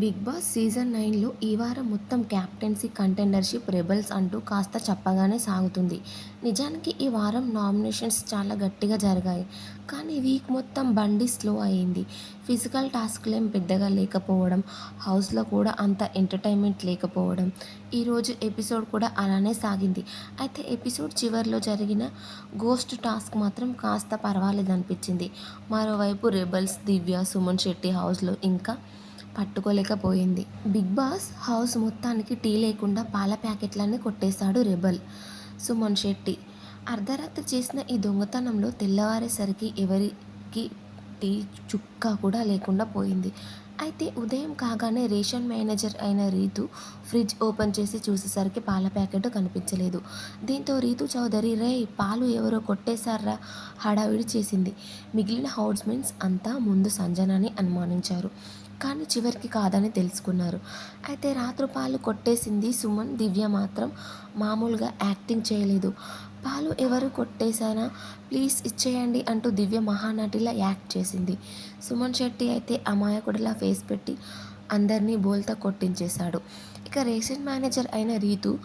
Big boss season నైన్లో ఈ వారం మొత్తం క్యాప్టెన్సీ కంటెండర్షిప్ రెబల్స్ అంటూ కాస్త చెప్పగానే సాగుతుంది. నిజానికి ఈ వారం నామినేషన్స్ చాలా గట్టిగా జరిగాయి. కానీ వీక్ మొత్తం బండి స్లో అయింది. ఫిజికల్ టాస్క్లేం పెద్దగా లేకపోవడం హౌస్లో కూడా అంత ఎంటర్టైన్మెంట్ లేకపోవడం ఈరోజు ఎపిసోడ్ కూడా అలానే సాగింది. అయితే ఎపిసోడ్ చివరిలో జరిగిన గోస్ట్ టాస్క్ మాత్రం కాస్త పర్వాలేదనిపించింది. మరోవైపు రెబల్స్ దివ్య సుమన్ శెట్టి హౌస్లో ఇంకా పట్టుకోలేకపోయింది. బిగ్ బాస్ హౌస్ మొత్తానికి టీ లేకుండా పాల ప్యాకెట్లన్నీ కొట్టేశాడు రెబల్ సుమన్ శెట్టి. అర్ధరాత్రి చేసిన ఈ దొంగతనంలో తెల్లవారేసరికి ఎవరికి టీ చుక్క కూడా లేకుండా పోయింది. అయితే ఉదయం కాగానే రేషన్ మేనేజర్ అయిన రీతు ఫ్రిడ్జ్ ఓపెన్ చేసి చూసేసరికి పాల ప్యాకెట్ కనిపించలేదు. దీంతో రీతు చౌదరి రే పాలు ఎవరో కొట్టేశారా? హడావిడి చేసింది. మిగిలిన హౌస్మేట్స్ అంతా ముందు సంజనాని అనుమానించారు. కానీ చివరికి కాదని తెలుసుకున్నారు. అయితే రాత్రి పాలు కొట్టేసింది సుమన్. దివ్య మాత్రం మామూలుగా యాక్టింగ్ చేయలేదు. పాలు ఎవరు కొట్టేశానా? ప్లీజ్ ఇచ్చేయండి అంటూ దివ్య మహానటిలా యాక్ట్ చేసింది. సుమన్ శెట్టి అయితే అమాయకుడిలా ఫేస్ పెట్టి అందరినీ బోల్తా కొట్టించేశాడు. ఇక రేషన్ మేనేజర్ అయిన రీతు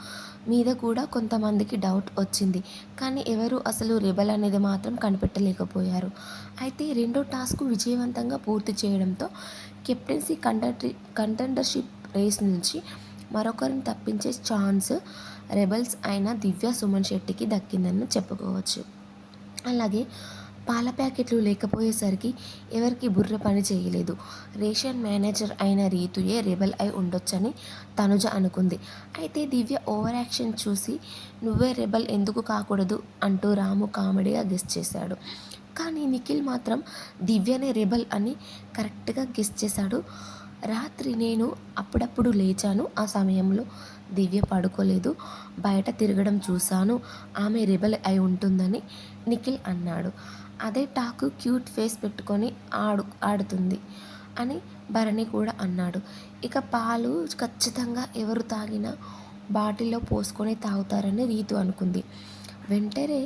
మీద కూడా కొంతమందికి డౌట్ వచ్చింది. కానీ ఎవరు అసలు రెబల్ అనేది మాత్రం కనిపెట్టలేకపోయారు. అయితే రెండో టాస్క్ విజయవంతంగా పూర్తి చేయడంతో కెప్టెన్సీ కంటెంట్రీ కంటెండర్షిప్ రేస్ నుంచి మరొకరిని తప్పించే ఛాన్స్ రెబల్స్ అయిన దివ్య సుమన్ శెట్టికి దక్కిందని చెప్పుకోవచ్చు. అలాగే పాల ప్యాకెట్లు లేకపోయేసరికి ఎవరికి బుర్ర పని చేయలేదు. రేషన్ మేనేజర్ అయిన రీతుయే రెబల్ అయి ఉండొచ్చని తనుజ అనుకుంది. అయితే దివ్య ఓవర్ యాక్షన్ చూసి నువ్వే రెబల్ ఎందుకు కాకూడదు? అంటూ రాము కామెడీగా గెస్ చేశాడు. కానీ నిఖిల్ మాత్రం దివ్యనే రెబల్ అని కరెక్ట్గా గెస్ చేశాడు. రాత్రి నేను అప్పుడప్పుడు లేచాను ఆ సమయంలో దివ్య పడుకోలేదు. బయట తిరగడం చూశాను. ఆమె రెబల్ అయి ఉంటుందని నిఖిల్ అన్నాడు. అదే టాకు క్యూట్ ఫేస్ పెట్టుకొని ఆడు ఆడుతుంది అని భరణి కూడా అన్నాడు. ఇక పాలు ఖచ్చితంగా ఎవరు తాగినా బాటిల్లో పోసుకొని తాగుతారని రీతు అనుకుంది. వెంటనే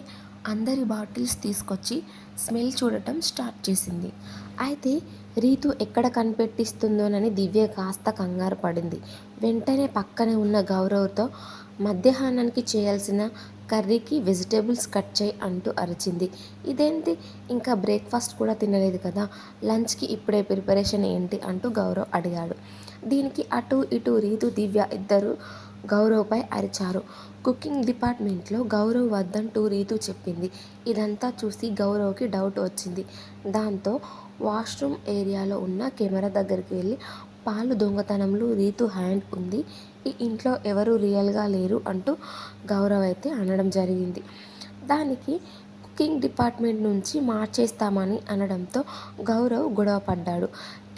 అందరి బాటిల్స్ తీసుకొచ్చి స్మెల్ చూడటం స్టార్ట్ చేసింది. అయితే రీతు ఎక్కడ కనిపెట్టిస్తుందోనని దివ్య కాస్త కంగారు పడింది. వెంటనే పక్కనే ఉన్న గౌరవ్తో మధ్యాహ్నానికి చేయాల్సిన కర్రీకి వెజిటేబుల్స్ కట్ చేయి అంటూ అరిచింది. ఇదేంటి? ఇంకా బ్రేక్ఫాస్ట్ కూడా తినలేదు కదా? లంచ్కి ఇప్పుడే ప్రిపరేషన్ ఏంటి? అంటూ గౌరవ్ అడిగాడు. దీనికి అటు ఇటు రీతు దివ్య ఇద్దరు గౌరవ్పై అరిచారు. కుకింగ్ డిపార్ట్మెంట్లో గౌరవ్ వద్దంటూ రీతు చెప్పింది. ఇదంతా చూసి గౌరవ్కి డౌట్ వచ్చింది. దాంతో వాష్రూమ్ ఏరియాలో ఉన్న కెమెరా దగ్గరికి వెళ్ళి పాలు దొంగతనంలో రీతు హ్యాండ్ ఉంది. ఈ ఇంట్లో ఎవరు రియల్గా లేరు అంటూ గౌరవ్ అయితే అనడం జరిగింది. దానికి కుకింగ్ డిపార్ట్మెంట్ నుంచి మార్చేస్తామని అనడంతో గౌరవ్ గొడవ పడ్డాడు.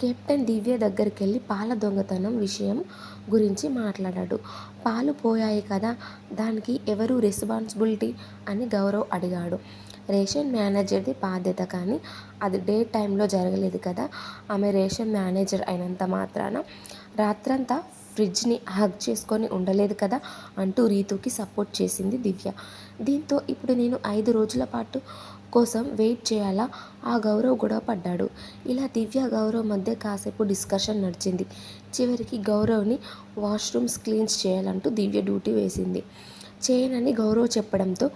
కెప్టెన్ దివ్య దగ్గరికి వెళ్ళి పాల దొంగతనం విషయం గురించి మాట్లాడాడు. పాలు పోయాయి కదా దానికి ఎవరు రెస్పాన్సిబిలిటీ అని గౌరవ్ అడిగాడు. రేషన్ మేనేజర్ది బాధ్యత కానీ అది డే టైంలో జరగలేదు కదా. ఆమె రేషన్ మేనేజర్ అయినంత మాత్రాన రాత్రంతా ఫ్రిడ్జ్ని హగ్ చేసుకొని ఉండలేదు కదా అంటూ రీతుకి సపోర్ట్ చేసింది దివ్య. దీంతో ఇప్పుడు నేను ఐదు రోజుల పాటు కోసం వెయిట్ చేయాలా? ఆ గౌరవ్ గొడవ పడ్డాడు. ఇలా దివ్య గౌరవ్ మధ్య కాసేపు డిస్కషన్ నడిచింది. చివరికి గౌరవ్ని వాష్రూమ్స్ క్లీన్స్ చేయాలంటూ దివ్య డ్యూటీ వేసింది. చేయనని గౌరవ్ చెప్పడంతో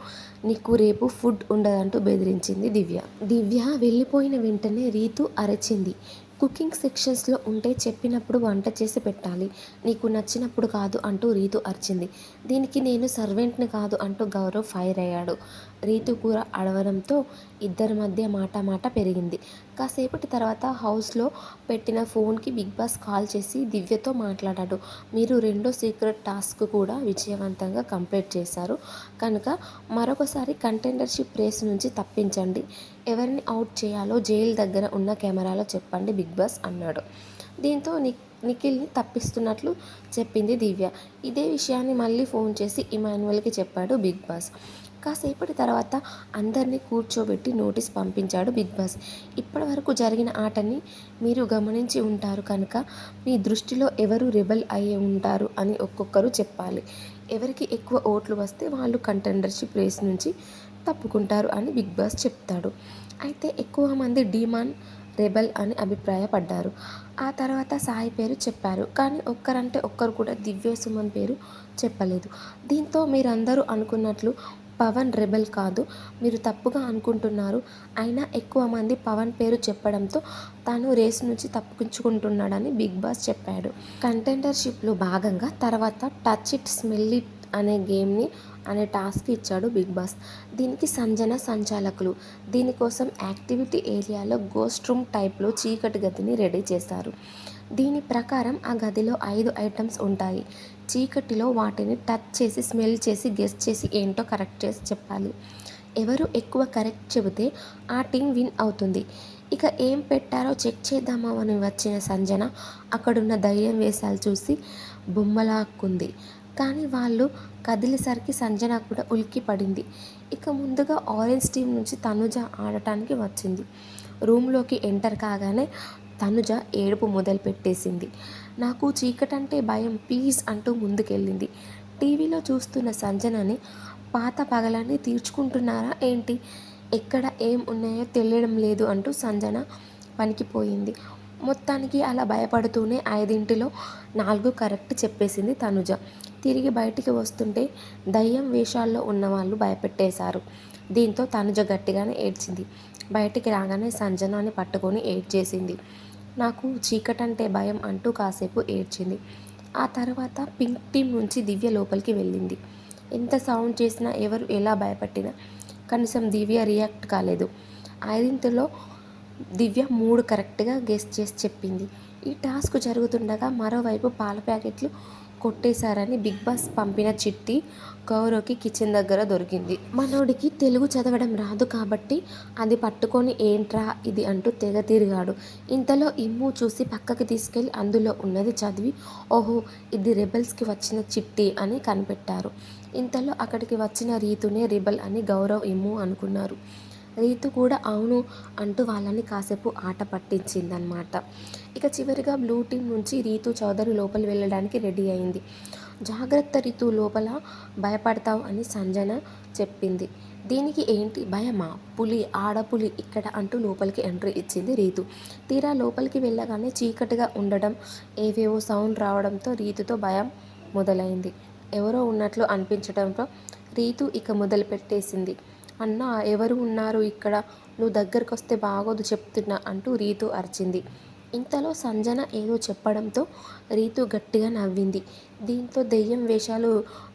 నీకు రేపు ఫుడ్ ఉండదంటూ బెదిరించింది దివ్య. దివ్య వెళ్ళిపోయిన వెంటనే రీతు అరచింది. కుకింగ్ సెక్షన్స్లో ఉంటే చెప్పినప్పుడు వంట చేసి పెట్టాలి. నీకు నచ్చినప్పుడు కాదు అంటూ రీతు అరిచింది. దీనికి నేను సర్వెంట్ని కాదు అంటూ గౌరవ్ ఫైర్ అయ్యాడు. రీతు కూర అడవడంతో ఇద్దరి మధ్య మాట మాట పెరిగింది. కాసేపటి తర్వాత హౌస్లో పెట్టిన ఫోన్కి బిగ్ బాస్ కాల్ చేసి దివ్యతో మాట్లాడాడు. మీరు రెండో సీక్రెట్ టాస్క్ కూడా విజయవంతంగా కంప్లీట్ చేశారు. కనుక మరొకసారి కంటెండర్షిప్ రేస్ నుంచి తప్పించండి. ఎవరిని అవుట్ చేయాలో జైలు దగ్గర ఉన్న కెమెరాలో చెప్పండి బిగ్ బాస్ అన్నాడు. దీంతో ని నిఖిల్ని తప్పిస్తున్నట్లు చెప్పింది దివ్య. ఇదే విషయాన్ని మళ్ళీ ఫోన్ చేసి ఇమాన్యువల్కి చెప్పాడు బిగ్ బాస్. కాసేపటి తర్వాత అందరినీ కూర్చోబెట్టి నోటీస్ పంపించాడు బిగ్ బాస్. ఇప్పటి వరకు జరిగిన ఆటని మీరు గమనించి ఉంటారు కనుక మీ దృష్టిలో ఎవరు రెబల్ అయ్యి ఉంటారు అని ఒక్కొక్కరు చెప్పాలి. ఎవరికి ఎక్కువ ఓట్లు వస్తే వాళ్ళు కంటెండర్షిప్ రేస్ నుంచి తప్పుకుంటారు అని బిగ్ బాస్ చెప్తాడు. అయితే ఎక్కువ మంది డిమాన్ రెబల్ అని అభిప్రాయపడ్డారు. ఆ తర్వాత సాయి పేరు చెప్పారు. కానీ ఒక్కరంటే ఒక్కరు కూడా దివ్య సుమన్ పేరు చెప్పలేదు. దీంతో మీరందరూ అనుకున్నట్లు పవన్ రెబల్ కాదు. మీరు తప్పుగా అనుకుంటున్నారు. అయినా ఎక్కువ మంది పవన్ పేరు చెప్పడంతో తాను రేస్ నుంచి తప్పించుకుంటున్నాడని బిగ్ బాస్ చెప్పాడు. కంటెండర్షిప్లో భాగంగా తర్వాత టచ్ ఇట్ స్మెల్ ఇట్ అనే గేమ్ని అనే టాస్క్ ఇచ్చాడు బిగ్ బాస్. దీనికి సంజన సంచాలకులు. దీనికోసం యాక్టివిటీ ఏరియాలో గోస్ట్ రూమ్ టైప్లో చీకటి గదిని రెడీ చేశారు. దీని ప్రకారం ఆ గదిలో ఐదు ఐటమ్స్ ఉంటాయి. చీకటిలో వాటిని టచ్ చేసి స్మెల్ చేసి గెస్ట్ చేసి ఏంటో కరెక్ట్ చేసి చెప్పాలి. ఎవరు ఎక్కువ కరెక్ట్ చెబితే ఆ టీం విన్ అవుతుంది. ఇక ఏం పెట్టారో చెక్ చేద్దామా అని వచ్చిన సంజన అక్కడున్న ధైర్యం వేషాలు చూసి బొమ్మలాక్కుంది. కానీ వాళ్ళు కదిలేసరికి సంజన కూడా ఉలిక్కి పడింది. ఇక ముందుగా ఆరెంజ్ టీం నుంచి తనుజ ఆడటానికి వచ్చింది. రూమ్లోకి ఎంటర్ కాగానే తనుజ ఏడుపు మొదలు పెట్టేసింది నాకు చీకటంటే భయం ప్లీజ్ అంటూ ముందుకెళ్ళింది. టీవీలో చూస్తున్న సంజనని పాత పగలన్నీ తీర్చుకుంటున్నారా ఏంటి? ఎక్కడ ఏం ఉన్నాయో తెలియడం లేదు అంటూ సంజన పనికిపోయింది. మొత్తానికి అలా భయపడుతూనే ఐదింటిలో నాలుగు కరెక్ట్ చెప్పేసింది తనుజ. తిరిగి బయటికి వస్తుంటే దయ్యం వేషాల్లో ఉన్న వాళ్ళు భయపెట్టేశారు. దీంతో తనుజ గట్టిగానే ఏడ్చింది. బయటికి రాగానే సంజనాన్ని పట్టుకొని ఏడ్చేసింది. నాకు చీకటంటే భయం అంటూ కాసేపు ఏడ్చింది. ఆ తర్వాత పింక్ టీం నుంచి దివ్య లోపలికి వెళ్ళింది. ఎంత సౌండ్ చేసినా ఎవరు ఎలా భయపట్టినా కనీసం దివ్య రియాక్ట్ కాలేదు. ఐదింతలో దివ్య మూడు కరెక్ట్గా గెస్ట్ చేసి చెప్పింది. ఈ టాస్క్ జరుగుతుండగా మరోవైపు పాల ప్యాకెట్లు కొట్టేశారని బిగ్ బాస్ పంపిన చిట్టి గౌరవ్కి కిచెన్ దగ్గర దొరికింది. మనోడికి తెలుగు చదవడం రాదు కాబట్టి అది పట్టుకొని ఏంట్రా ఇది అంటూ తెగ తిరిగాడు. ఇంతలో ఇమ్ము చూసి పక్కకి తీసుకెళ్ళి అందులో ఉన్నది చదివి ఓహో ఇది రెబల్స్కి వచ్చిన చిట్టి అని కనిపెట్టారు. ఇంతలో అక్కడికి వచ్చిన రీతునే రిబల్ అని గౌరవ్ ఇమ్ము అనుకున్నారు. రీతు కూడా అవును అంటూ వాళ్ళని కాసేపు ఆట పట్టించిందనమాట ఇక చివరిగా బ్లూ టీం నుంచి రీతు చౌదరి లోపలి వెళ్ళడానికి రెడీ అయింది. జాగ్రత్త రీతు లోపల భయపడతావు అని సంజన చెప్పింది. దీనికి ఏంటి భయమా? పులి ఆడపులి ఇక్కడ అంటూ లోపలికి ఎంట్రీ ఇచ్చింది రీతు. తీరా లోపలికి వెళ్ళగానే చీకటిగా ఉండడం ఏవేవో సౌండ్ రావడంతో రీతుతో భయం మొదలైంది. ఎవరో ఉన్నట్లు అనిపించడంతో రీతు ఇక మొదలు పెట్టేసింది అన్న ఎవరు ఉన్నారు ఇక్కడ? నువ్వు దగ్గరకు వస్తే బాగోదు చెప్తున్నా అంటూ రీతు అరిచింది. ఇంతలో సంజన ఏదో చెప్పడంతో రీతు గట్టిగా నవ్వింది. దీంతో దెయ్యం వేషాలు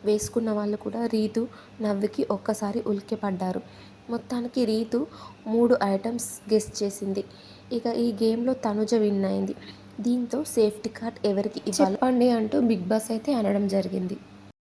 వేసుకున్న వాళ్ళు కూడా రీతు నవ్వికి ఒక్కసారి ఉలిక్కిపడ్డారు. మొత్తానికి రీతు మూడు ఐటమ్స్ గెస్ట్ చేసింది. ఇక ఈ గేమ్లో తనుజ విన్ అయింది. దీంతో సేఫ్టీ కార్డ్ ఎవరికి ఇవ్వాలి చెప్పండి అంటూ బిగ్ బాస్ అయితే అనడం జరిగింది.